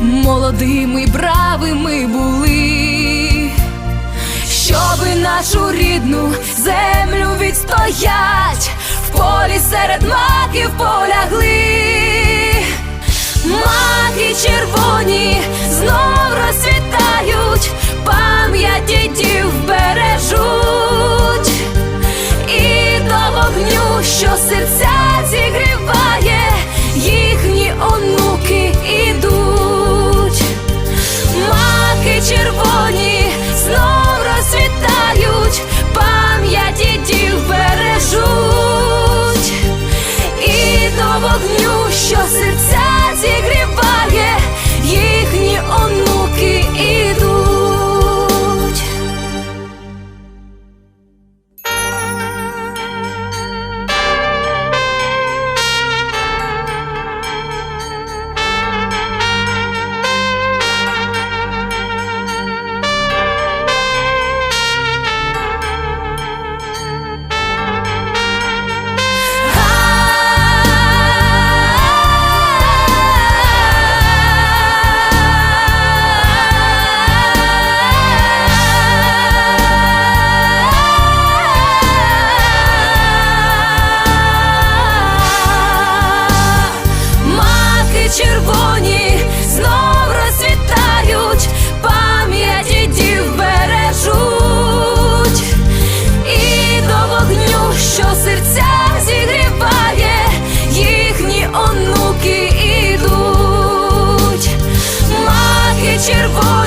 молодими бравими були, щоби нашу рідну землю відстоять, в полі серед маків полягли, маки червоні що серця зігрі. червоний.